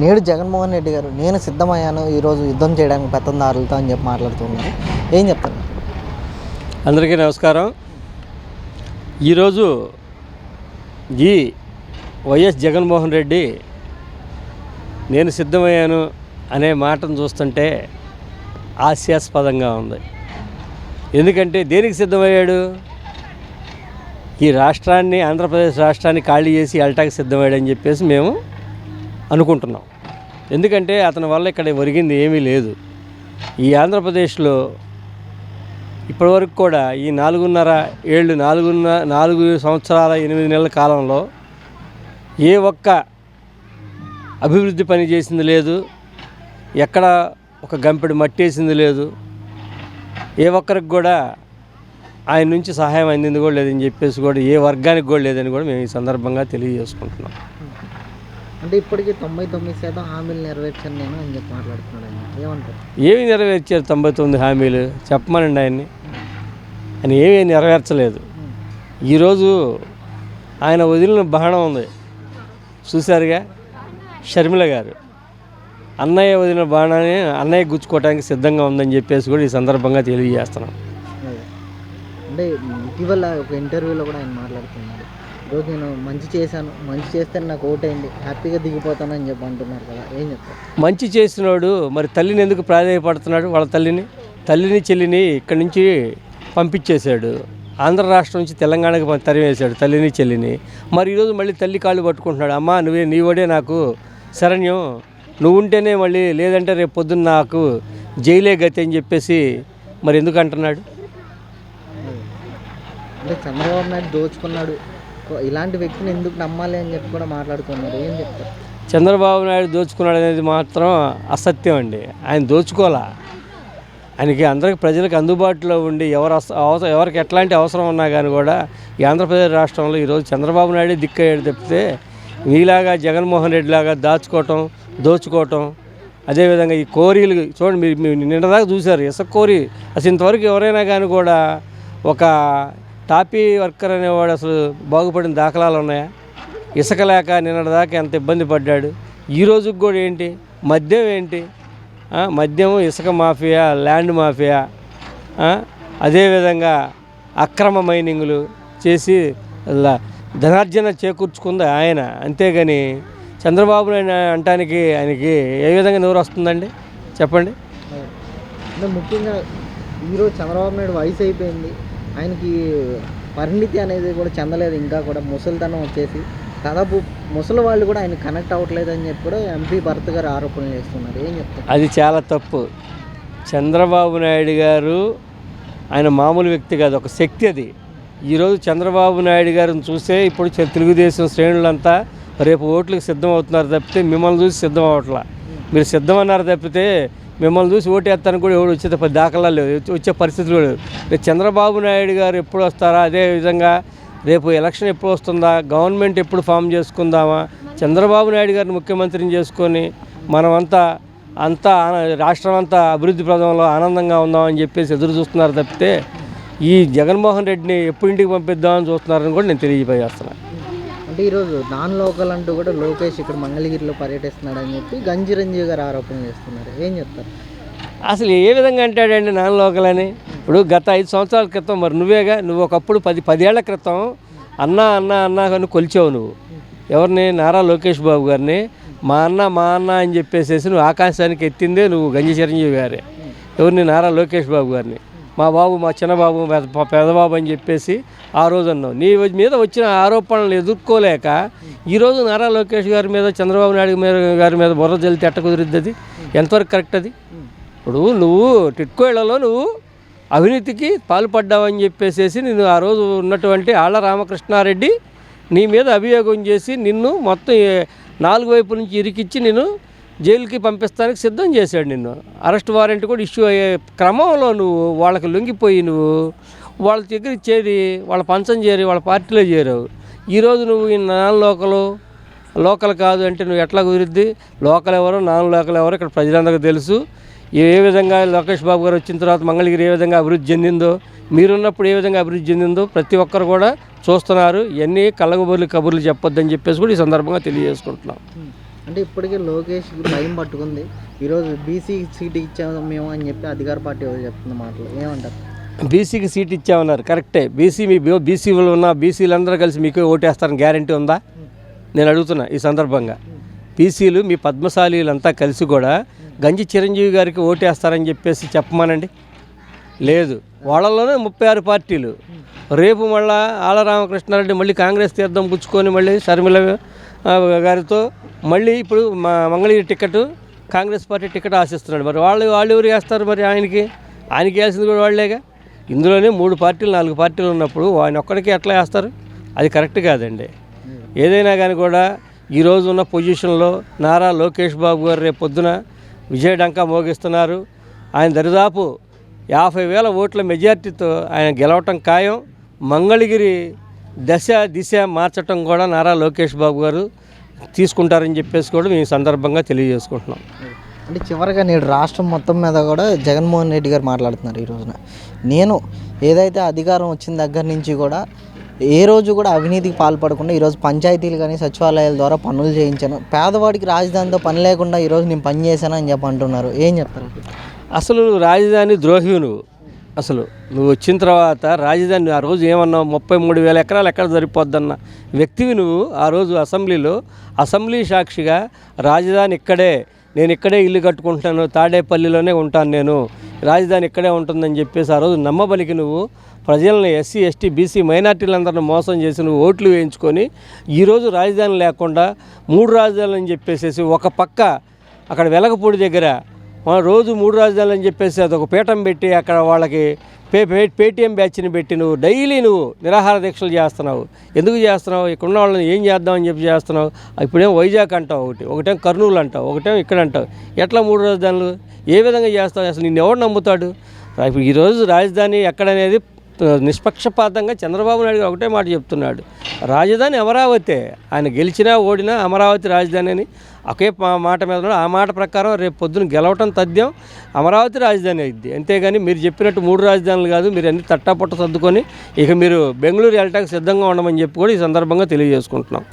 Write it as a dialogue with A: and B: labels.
A: నేడు జగన్మోహన్ రెడ్డి గారు నేను సిద్ధమయ్యాను ఈరోజు యుద్ధం చేయడానికి పెత్తందారులతో అని చెప్పి మాట్లాడుతున్నారు. ఏం చెప్తాను
B: అందరికీ నమస్కారం. ఈరోజు ఈ వైఎస్ జగన్మోహన్ రెడ్డి నేను సిద్ధమయ్యాను అనే మాటను చూస్తుంటే హాస్యాస్పదంగా ఉంది. ఎందుకంటే దేనికి సిద్ధమయ్యాడు? ఈ రాష్ట్రాన్ని ఆంధ్రప్రదేశ్ రాష్ట్రాన్ని ఖాళీ చేసి వెళ్ళటానికి సిద్ధమయ్యాడని చెప్పేసి మేము అనుకుంటున్నాం. ఎందుకంటే అతని వల్ల ఇక్కడ ఒరిగింది ఏమీ లేదు. ఈ ఆంధ్రప్రదేశ్లో ఇప్పటివరకు కూడా ఈ నాలుగున్నర ఏళ్ళు నాలుగున్న నాలుగు సంవత్సరాల ఎనిమిది నెలల కాలంలో ఏ ఒక్క అభివృద్ధి పని చేసింది లేదు. ఎక్కడ ఒక గంపెడు మట్టేసింది లేదు. ఏ ఒక్కరికి కూడా ఆయన నుంచి సహాయం అందింది కూడా లేదని చెప్పేసి కూడా ఏ వర్గానికి కూడా లేదని కూడా మేము ఈ సందర్భంగా తెలియజేసుకుంటున్నాం.
A: అంటే ఇప్పటికీ తొంభై తొమ్మిది శాతం హామీలు నెరవేర్చాను నేను అని చెప్పి మాట్లాడుతున్నాడు ఆయన. ఏమంటారు?
B: ఏమి నెరవేర్చారు తొంభై తొమ్మిది హామీలు? చెప్పమనండి ఆయన్ని. ఆయన ఏమీ నెరవేర్చలేదు. ఈరోజు ఆయన వదిలిన బాణం ఉంది. చూశారుగా? షర్మిల గారు. అన్నయ్య వదిలిన బాణాన్ని అన్నయ్య గుచ్చుకోవడానికి సిద్ధంగా ఉందని చెప్పేసి కూడా ఈ సందర్భంగా తెలియజేస్తున్నాం.
A: అంటే ఇటీవల ఒక ఇంటర్వ్యూలో కూడా ఆయన మాట్లాడుతున్నాడు. ఈరోజు నేను మంచి చేశాను. మంచి చేస్తే నాకు ఓటేయండి హ్యాపీగా దిగిపోతానని చెప్పి అంటున్నారు కదా. ఏం చెప్తారు?
B: మంచి చేసినోడు మరి తల్లిని ఎందుకు ప్రాధాన్యపడుతున్నాడు వాళ్ళ తల్లిని? తల్లిని చెల్లిని ఇక్కడి నుంచి పంపించేశాడు. ఆంధ్ర రాష్ట్రం నుంచి తెలంగాణకి తరిమేశాడు తల్లిని చెల్లిని. మరి ఈరోజు మళ్ళీ తల్లి కాళ్ళు పట్టుకుంటున్నాడు. అమ్మా నువ్వే నీవడే నాకు శరణ్యం. నువ్వు ఉంటేనే మళ్ళీ లేదంటే రేపు పొద్దున్న నాకు జైలే గతి అని చెప్పేసి మరి ఎందుకు అంటున్నాడు?
A: అంటే చంద్రబాబు నాయుడు దోచుకున్నాడు. ఇలాంటి వ్యక్తిని ఎందుకు నమ్మాలి అని చెప్పి కూడా మాట్లాడుతున్నారు ఏం చెప్తారు?
B: చంద్రబాబు నాయుడు దోచుకున్నాడు అనేది మాత్రం అసత్యం అండి. ఆయన దోచుకోవాలా? ఆయనకి అందరికి ప్రజలకు అందుబాటులో ఉండి ఎవరు అవసరం ఎవరికి ఎట్లాంటి అవసరం ఉన్నా కానీ కూడా ఈ ఆంధ్రప్రదేశ్ రాష్ట్రంలో ఈరోజు చంద్రబాబు నాయుడు దిక్కయ్యాడు తప్పితే మీలాగా జగన్మోహన్ రెడ్డి లాగా దాచుకోవటం దోచుకోవటం అదేవిధంగా ఈ కోరీలు చూడండి మీరు మీరు నిన్నదాకా చూశారు ఇసుక కోరి. అసలు ఇంతవరకు ఎవరైనా కానీ కూడా ఒక టాపీ వర్కర్ అనేవాడు అసలు బాగుపడిన దాఖలాలు ఉన్నాయా? ఇసుక లేక నిన్నటిదాకా ఎంత ఇబ్బంది పడ్డాడు? ఈ రోజుకి కూడా ఏంటి? మద్యం ఏంటి? మద్యం ఇసుక మాఫియా ల్యాండ్ మాఫియా అదేవిధంగా అక్రమ మైనింగ్లు చేసి ధనార్జన చేకూర్చుకుంది ఆయన. అంతేగాని చంద్రబాబు నాయుడు అంటానికి ఆయనకి ఏ విధంగా నోరు వస్తుందండి? చెప్పండి.
A: ముఖ్యంగా ఈరోజు చంద్రబాబు నాయుడు వయసు అయిపోయింది. ఆయనకి పరిణితి అనేది కూడా చెందలేదు. ఇంకా కూడా ముసలితనం వచ్చేసి దాదాపు ముసలి వాళ్ళు కూడా ఆయన కనెక్ట్ అవ్వట్లేదు అని చెప్పి కూడా ఎంపీ భరత్ గారు ఆరోపణలు చేస్తున్నారు. ఏం చెప్తారు?
B: అది చాలా తప్పు. చంద్రబాబు నాయుడు గారు ఆయన మామూలు వ్యక్తి కాదు ఒక శక్తి అది. ఈరోజు చంద్రబాబు నాయుడు గారిని చూసే ఇప్పుడు తెలుగుదేశం శ్రేణులంతా రేపు ఓట్లకు సిద్ధం అవుతున్నారు తప్పితే మిమ్మల్ని చూసి సిద్ధం అవ్వట్లా. మీరు సిద్ధమన్నారు తప్పితే మిమ్మల్ని చూసి ఓటు కూడా ఎవరు వచ్చే దాఖలా లేదు వచ్చే- వచ్చే పరిస్థితులు లేవు. చంద్రబాబు నాయుడు గారు ఎప్పుడు వస్తారా? అదే విధంగా రేపు ఎలక్షన్ ఎప్పుడు వస్తుందా? గవర్నమెంట్ ఎప్పుడు ఫామ్ చేసుకుందామా? చంద్రబాబు నాయుడు గారిని ముఖ్యమంత్రిని చేసుకొని మనమంతా అంతా రాష్ట్రం అంతా అభివృద్ధి ప్రదంలో ఆనందంగా ఉందామని చెప్పేసి ఎదురు చూస్తున్నారు తప్పితే ఈ జగన్మోహన్ రెడ్డిని ఎప్పుడు ఇంటికి పంపిద్దామని చూస్తున్నారని కూడా నేను తెలియజేస్తున్నాను.
A: అంటే ఈరోజు నాన్ లోకల్ అంటూ కూడా లోకేష్ ఇక్కడ మంగళగిరిలో పర్యటిస్తున్నాడు అని చెప్పి గంజిరంజీవి గారు ఆరోపణ చేస్తున్నారు. ఏం చెప్తారు?
B: అసలు ఏ విధంగా అంటాడండి నాన్ లోకల్ అని? ఇప్పుడు గత ఐదు సంవత్సరాల క్రితం మరి నువ్వేగా నువ్వు ఒకప్పుడు పది పదేళ్ళ క్రితం అన్న అన్న అన్న అని కొలిచావు నువ్వు. ఎవరిని? నారా లోకేష్ బాబు గారిని. మా అన్న మా అన్న అని చెప్పేసేసి నువ్వు ఆకాశానికి ఎత్తిందే నువ్వు గంజి చిరంజీవి గారే. ఎవరిని? నారా లోకేష్ బాబు గారిని. మా బాబు మా చిన్నబాబు పెదబాబు అని చెప్పేసి ఆ రోజు అన్నావు. నీ మీద వచ్చిన ఆరోపణలు ఎదుర్కోలేక ఈరోజు నారా లోకేష్ గారి మీద చంద్రబాబు నాయుడు మీద గారి మీద బుర్ర జల్లి ఎట్ట కుదిరిద్ది అది? ఎంతవరకు కరెక్ట్ అది? ఇప్పుడు నువ్వు టిట్కోళ్ళలో నువ్వు అవినీతికి పాల్పడ్డావని చెప్పేసేసి నేను ఆ రోజు ఉన్నటువంటి ఆళ్ళ రామకృష్ణారెడ్డి నీ మీద అభియోగం చేసి నిన్ను మొత్తం నాలుగు వైపు నుంచి ఇరికిచ్చి నేను జైలుకి పంపిస్తానికి సిద్ధం చేశాడు నిన్ను. అరెస్ట్ వారెంట్ కూడా ఇష్యూ అయ్యే క్రమంలో నువ్వు వాళ్ళకి లొంగిపోయి నువ్వు వాళ్ళ దగ్గర చేరి వాళ్ళ పంచం చేరి వాళ్ళ పార్టీలో చేరావు. ఈరోజు నువ్వు ఈ నాన్ లోకలు లోకల్ కాదు అంటే నువ్వు ఎట్లా కుదిరిద్ది? లోకల్ ఎవరు నాన్ లోకల్ ఎవరు? ఇక్కడ ప్రజలందరికీ తెలుసు. ఏ విధంగా లోకేష్ బాబు గారు వచ్చిన తర్వాత మంగళగిరి ఏ విధంగా అభివృద్ధి చెందిందో మీరున్నప్పుడు ఏ విధంగా అభివృద్ధి చెందిందో ప్రతి ఒక్కరు కూడా చూస్తున్నారు. ఇవన్నీ కళ్ళగబొర్లు కబుర్లు చెప్పొద్దని చెప్పేసి కూడా ఈ సందర్భంగా తెలియజేసుకుంటున్నాం.
A: అంటే ఇప్పటికే లోకేష్ భయం పట్టుకుంది. ఈరోజు బీసీ సీట్ ఇచ్చాము మేము అని చెప్పి అధికార పార్టీ చెప్తుంది మాటలు. ఏమంటారు?
B: బీసీకి సీట్ ఇచ్చామన్నారు. కరెక్టే. బీసీ మీ బీసీలు ఉన్న బీసీలందరూ కలిసి మీకు ఓటేస్తారని గ్యారంటీ ఉందా? నేను అడుగుతున్నా ఈ సందర్భంగా. బీసీలు మీ పద్మశాలీలంతా కలిసి కూడా గంజి చిరంజీవి గారికి ఓటేస్తారని చెప్పేసి చెప్పమానండి. లేదు. వాళ్ళలోనే ముప్పై ఆరు పార్టీలు. రేపు మళ్ళా ఆల రామకృష్ణారెడ్డి మళ్ళీ కాంగ్రెస్ తీర్థం పుచ్చుకొని మళ్ళీ షర్మిల గారితో మళ్ళీ ఇప్పుడు మా Mangalagiri ticket Congress party ticket ఆశిస్తున్నాడు. మరి వాళ్ళు వాళ్ళు ఎవరు వేస్తారు మరి ఆయనకి? ఆయనకి వేయాల్సింది కూడా వాళ్ళేగా? ఇందులోనే మూడు పార్టీలు నాలుగు పార్టీలు ఉన్నప్పుడు ఆయన ఒక్కడికి ఎట్లా వేస్తారు అది కరెక్ట్ కాదండి. ఏదైనా కానీ కూడా ఈరోజు ఉన్న పొజిషన్లో నారా లోకేష్ బాబు గారు రేపు పొద్దున విజయడంకా మోగిస్తున్నారు. ఆయన దరిదాపు యాభై వేల ఓట్ల మెజార్టీతో ఆయన గెలవటం ఖాయం. మంగళగిరి దశ దిశ మార్చటం కూడా నారా లోకేష్ బాబు గారు తీసుకుంటారని చెప్పేసి కూడా మేము ఈ సందర్భంగా తెలియజేసుకుంటున్నాం.
A: అంటే చివరిగా నేడు రాష్ట్రం మొత్తం మీద కూడా జగన్మోహన్ రెడ్డి గారు మాట్లాడుతున్నారు ఈ రోజున. నేను ఏదైతే అధికారం వచ్చిన దగ్గర నుంచి కూడా ఏ రోజు కూడా అవినీతికి పాల్పడకుండా ఈరోజు పంచాయతీలు కానీ సచివాలయాల ద్వారా పనులు చేయించాను. పేదవాడికి రాజధానితో పని లేకుండా ఈరోజు నేను పని చేశాను అని చెప్పి అంటున్నారు. ఏం చెప్తారు?
B: అసలు రాజధాని ద్రోహి నువ్వు అసలు నువ్వు వచ్చిన తర్వాత రాజధాని ఆ రోజు ఏమన్నావు ముప్పై మూడు వేల ఎకరాలు ఎక్కడ సరిపోద్దన్న వ్యక్తివి నువ్వు ఆ రోజు అసెంబ్లీలో. అసెంబ్లీ సాక్షిగా రాజధాని ఇక్కడే నేను ఇక్కడే ఇల్లు కట్టుకుంటున్నాను తాడేపల్లిలోనే ఉంటాను నేను. రాజధాని ఇక్కడే ఉంటుందని చెప్పేసి ఆ రోజు నమ్మబలికి నువ్వు ప్రజల్ని ఎస్సీ ఎస్టీ బీసీ మైనార్టీలందరిని మోసం చేసి నువ్వు ఓట్లు వేయించుకొని ఈరోజు రాజధాని లేకుండా మూడు రాజధానులు అని చెప్పేసేసి ఒక పక్క అక్కడ వెలగపూడి దగ్గర మన రోజు మూడు రాజధానులు అని చెప్పేసి అదొక పీఠం పెట్టి అక్కడ వాళ్ళకి పే పే- పేటీఎం బ్యాచ్ని పెట్టి నువ్వు డైలీ నువ్వు నిరాహార దీక్షలు చేస్తున్నావు. ఎందుకు చేస్తున్నావు? ఇక్కడ ఉన్న వాళ్ళని ఏం చేద్దామని చెప్పి చేస్తున్నావు? ఇప్పుడేం వైజాగ్ అంటావు ఒకటి ఒకటేం కర్నూలు అంటావు ఒకటేం ఇక్కడ అంటావు. ఎట్లా మూడు రాజధానులు? ఏ విధంగా చేస్తావు? అసలు నిన్ను ఎవడు నమ్ముతాడు? ఇప్పుడు ఈరోజు రాజధాని ఎక్కడనేది నిష్పక్షపాతంగా చంద్రబాబు నాయుడు ఒకటే మాట చెప్తున్నాడు. రాజధాని అమరావతి ఆయన గెలిచినా ఓడినా అమరావతి రాజధాని అని ఒకే మా- మాట మీద ఆ మాట ప్రకారం రేపు పొద్దున గెలవటం తథ్యం అమరావతి రాజధాని అయింది అంతేగాని మీరు చెప్పినట్టు మూడు రాజధానులు కాదు మీరు అన్ని తట్టాపుట్ట సర్దుకొని ఇక మీరు బెంగళూరు వెళ్ళటానికి సిద్ధంగా ఉండమని చెప్పి కూడా ఈ సందర్భంగా తెలియజేసుకుంటున్నాం.